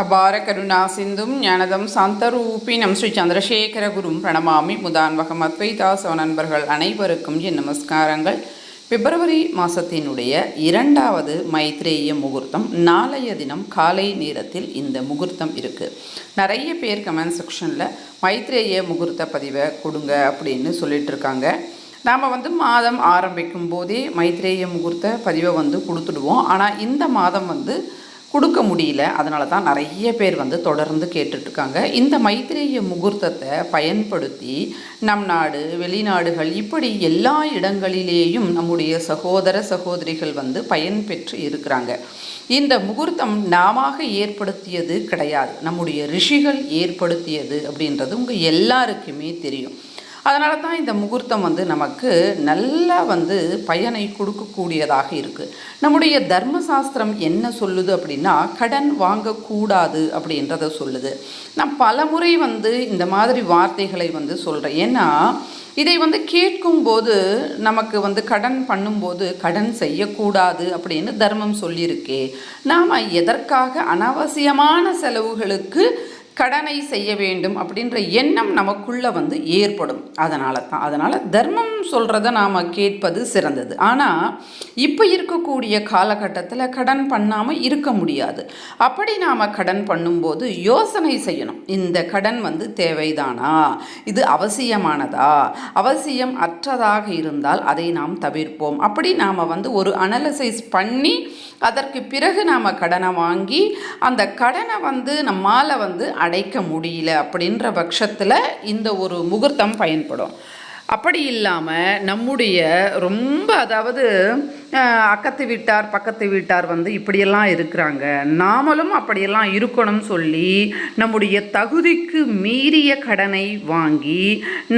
அபார கருணா சிந்தும் ஞானதம் சாந்தரூபினம் ஸ்ரீ சந்திரசேகர குரும் பிரணமாமி முதான்வகம் அத்வைதாசவ நண்பர்கள் அனைவருக்கும் என் நமஸ்காரங்கள். பிப்ரவரி மாதத்தினுடைய இரண்டாவது மைத்ரேய முகூர்த்தம் நாளைய தினம் காலை நேரத்தில் இந்த முகூர்த்தம் இருக்குது நிறைய பேர் கமெண்ட் செக்ஷனில் மைத்ரேய முகூர்த்த பதிவை கொடுங்க அப்படின்னு சொல்லிட்டு இருக்காங்க. நாம் வந்து மாதம் ஆரம்பிக்கும் போதே மைத்ரேய முகூர்த்த பதிவை வந்து கொடுத்துடுவோம். ஆனால் இந்த மாதம் வந்து கொடுக்க முடியல. அதனால தான் நிறைய பேர் வந்து தொடர்ந்து கேட்டுட்ருக்காங்க. இந்த மைத்திரேய முகூர்த்தத்தை பயன்படுத்தி நம் நாடு வெளிநாடுகள் இப்படி எல்லா இடங்களிலேயும் நம்முடைய சகோதர சகோதரிகள் வந்து பயன்பெற்று இருக்கிறாங்க. இந்த முகூர்த்தம் நாம ஏற்படுத்தியது கிடையாது. நம்முடைய ரிஷிகள் ஏற்படுத்தியது அப்படின்றது உங்கள் எல்லாருக்குமே தெரியும். அதனால தான் இந்த முகூர்த்தம் வந்து நமக்கு நல்லா வந்து பயனை கொடுக்கக்கூடியதாக இருக்குது நம்முடைய தர்மசாஸ்திரம் என்ன சொல்லுது அப்படின்னா கடன் வாங்கக்கூடாது அப்படின்றத சொல்லுது. நான் பலமுறை வந்து இந்த மாதிரி வார்த்தைகளை வந்து சொல்கிறேன் ஏன்னா இதை வந்து கேட்கும்போது நமக்கு வந்து கடன் பண்ணும்போது கடன் செய்யக்கூடாது அப்படின்னு தர்மம் சொல்லியிருக்கே. நாம் எதற்காக அனாவசியமான செலவுகளுக்கு கடனை செய்ய வேண்டும் அப்படின்ற எண்ணம் நமக்குள்ளே வந்து ஏற்படும். அதனால தான் அதனால் தர்மம் சொல்கிறத நாம் கேட்பது சிறந்தது. ஆனால் இப்போ இருக்கக்கூடிய காலகட்டத்தில் கடன் பண்ணாமல் இருக்க முடியாது. அப்படி நாம் கடன் பண்ணும்போது யோசனை செய்யணும். இந்த கடன் வந்து தேவைதானா? இது அவசியமானதா? அவசியம் அற்றதாக இருந்தால் அதை நாம் தவிர்ப்போம். அப்படி நாம் வந்து ஒரு அனலசைஸ் பண்ணி அதற்கு பிறகு நாம் கடனை வாங்கி அந்த கடனை வந்து நம்மால் வந்து அடைக்க முடியல அப்படின்ற பட்சத்தில் இந்த ஒரு முகூர்த்தம் பயன்படும். அப்படி இல்லாமல் நம்முடைய ரொம்ப அதாவது அக்கத்து வீட்டார் பக்கத்து வீட்டார் வந்து இப்படியெல்லாம் இருக்கிறாங்க. நாமளும் அப்படியெல்லாம் இருக்கணும்னு சொல்லி நம்முடைய தகுதிக்கு மீறிய கடனை வாங்கி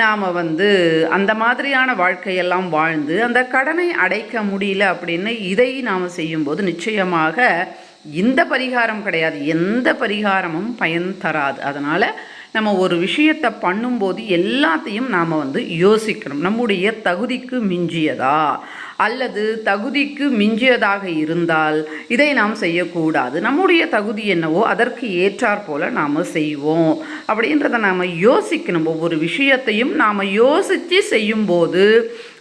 நாம் வந்து அந்த மாதிரியான வாழ்க்கையெல்லாம் வாழ்ந்து அந்த கடனை அடைக்க முடியல அப்படின்னு இதை நாம் செய்யும்போது நிச்சயமாக இந்த பரிகாரம் கிடையாது. எந்த பரிகாரமும் பயன் தராது. அதனால் நம்ம ஒரு விஷயத்தை பண்ணும்போது எல்லாத்தையும் நாம் வந்து யோசிக்கணும். நம்முடைய தகுதிக்கு மிஞ்சியதா? அல்லது தகுதிக்கு மிஞ்சியதாக இருந்தால் இதை நாம் செய்யக்கூடாது. நம்முடைய தகுதி என்னவோ அதற்கு ஏற்றாற் போல் நாம் செய்வோம். அப்படின்றத நாம் யோசிக்கணும். ஒவ்வொரு விஷயத்தையும் நாம் யோசித்து செய்யும்போது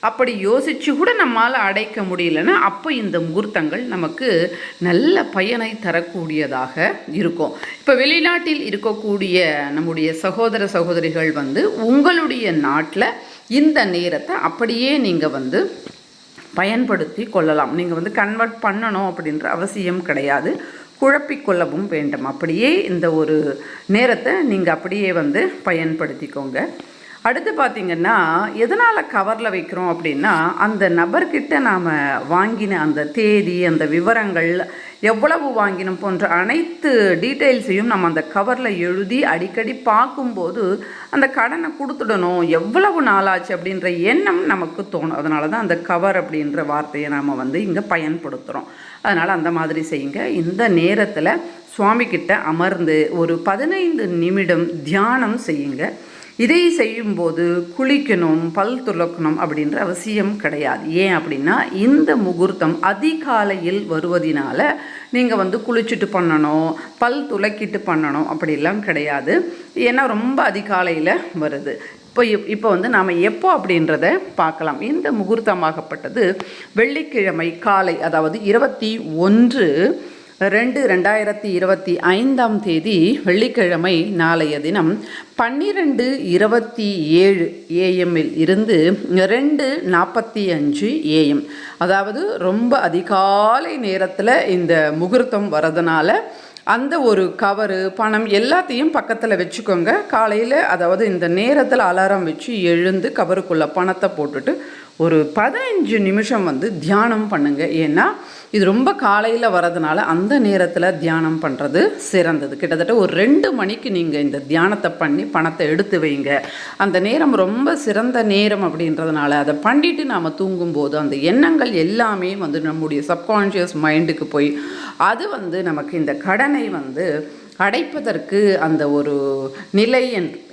அப்படி யோசித்து கூட நம்மால் அடைக்க முடியலன்னா அப்போ இந்த முகூர்த்தங்கள் நமக்கு நல்ல பயனை தரக்கூடியதாக இருக்கும். இப்போ வெளிநாட்டில் இருக்கக்கூடிய நம்முடைய சகோதர சகோதரிகள் வந்து உங்களுடைய நாட்டில் இந்த நேரத்தை அப்படியே நீங்கள் வந்து பயன்படுத்தி கொள்ளலாம். நீங்கள் வந்து கன்வெர்ட் பண்ணணும் அப்படின்ற அவசியம் கிடையாது. குழப்பிக்கொள்ளவும் வேண்டும். அப்படியே இந்த ஒரு நேரத்தை நீங்கள் அப்படியே வந்து பயன்படுத்திக்கோங்க. அடுத்து பார்த்திங்கன்னா எதனால் கவரில் வைக்கிறோம் அப்படின்னா அந்த நபர்கிட்ட நாம் வாங்கின அந்த தேதி அந்த விவரங்கள் எவ்வளவு வாங்கினோம் போன்ற அனைத்து டீட்டெயில்ஸையும் நம்ம அந்த கவரில் எழுதி அடிக்கடி பார்க்கும்போது அந்த கடனை கொடுத்துடணும் எவ்வளவு நாளாச்சு அப்படின்ற எண்ணம் நமக்கு தோணும். அதனால தான் அந்த கவர் அப்படின்ற வார்த்தையை நாம் வந்து இங்கே பயன்படுத்துகிறோம் அதனால் அந்த மாதிரி செய்யுங்க. இந்த நேரத்தில் சுவாமிக்கிட்ட அமர்ந்து ஒரு பதினைந்து நிமிடம் தியானம் செய்யுங்க. இதை செய்யும்போது குளிக்கணும் பல் துலக்கணும் அப்படின்ற அவசியம் கிடையாது. ஏன் அப்படின்னா இந்த முகூர்த்தம் அதிகாலையில் வருவதினால நீங்கள் வந்து குளிச்சுட்டு பண்ணணும் பல் துலக்கிட்டு பண்ணணும் அப்படிலாம் கிடையாது. ஏன்னா ரொம்ப அதிகாலையில் வருது. இப்போ இப்போ வந்து நாம் எப்போ அப்படின்றத பார்க்கலாம். இந்த முகூர்த்தமாகப்பட்டது வெள்ளிக்கிழமை காலை அதாவது இருபத்தி ஒன்று ரெண்டு ரெண்டாயிரத்தி இருபத்தி ஐந்தாம் தேதி வெள்ளிக்கிழமை நாளைய தினம் பன்னிரெண்டு இருபத்தி ஏழு ஏஎம்மில் இருந்து ரெண்டு நாற்பத்தி அஞ்சு ஏஎம் அதாவது ரொம்ப அதிகாலை நேரத்தில் இந்த முகூர்த்தம் வரதுனால அந்த ஒரு கவரு பணம் எல்லாத்தையும் பக்கத்தில் வச்சுக்கோங்க. காலையில் அதாவது இந்த நேரத்தில் அலாரம் வச்சு எழுந்து கவருக்குள்ளே பணத்தை போட்டுட்டு ஒரு பதினஞ்சு நிமிஷம் வந்து தியானம் பண்ணுங்கள் ஏன்னா இது ரொம்ப காலையில் வரதுனால அந்த நேரத்தில் தியானம் பண்ணுறது சிறந்தது. கிட்டத்தட்ட ஒரு ரெண்டு மணிக்கு நீங்கள் இந்த தியானத்தை பண்ணி பணத்தை எடுத்து வைங்க. அந்த நேரம் ரொம்ப சிறந்த நேரம் அப்படின்றதுனால அதை பண்ணிட்டு நாம் தூங்கும்போது அந்த எண்ணங்கள் எல்லாமே வந்து நம்முடைய சப்கான்ஷியஸ் மைண்டுக்கு போய் அது வந்து நமக்கு இந்த கடனை வந்து அடைப்பதற்கு அந்த ஒரு நிலை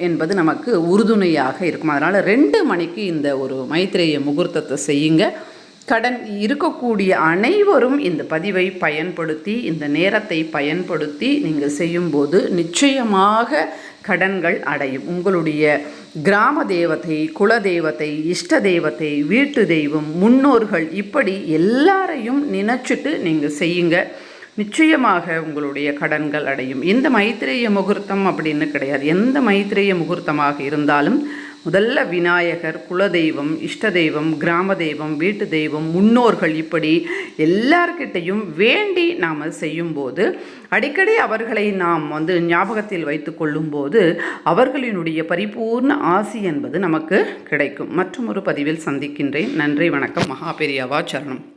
என்பது நமக்கு உறுதுணையாக இருக்கும். அதனால் ரெண்டு மணிக்கு இந்த ஒரு மைத்திரேய முகூர்த்தத்தை செய்யுங்க. கடன் இருக்கக்கூடிய அனைவரும் இந்த பதிவை பயன்படுத்தி இந்த நேரத்தை பயன்படுத்தி நீங்கள் செய்யும்போது நிச்சயமாக கடன்கள் அடையும். உங்களுடைய கிராம தேவதை குல தெய்வத்தை இஷ்ட தெய்வத்தை வீட்டு தெய்வம் முன்னோர்கள் இப்படி எல்லாரையும் நினச்சிட்டு நீங்கள் செய்யுங்க. நிச்சயமாக உங்களுடைய கடன்கள் அடையும். இந்த மைத்திரேய முகூர்த்தம் அப்படின்னு கிடையாது. எந்த மைத்திரேய முகூர்த்தமாக இருந்தாலும் முதல்ல விநாயகர் குலதெய்வம் இஷ்ட தெய்வம் கிராம தெய்வம் வீட்டு தெய்வம் முன்னோர்கள் இப்படி எல்லார்கிட்டையும் வேண்டி நாம் செய்யும்போது அடிக்கடி அவர்களை நாம் வந்து ஞாபகத்தில் வைத்து கொள்ளும்போது அவர்களினுடைய பரிபூர்ண ஆசி என்பது நமக்கு கிடைக்கும். மற்றும் ஒரு பதிவில் சந்திக்கின்றேன். நன்றி வணக்கம். மகாபெரியாவா சரணம்.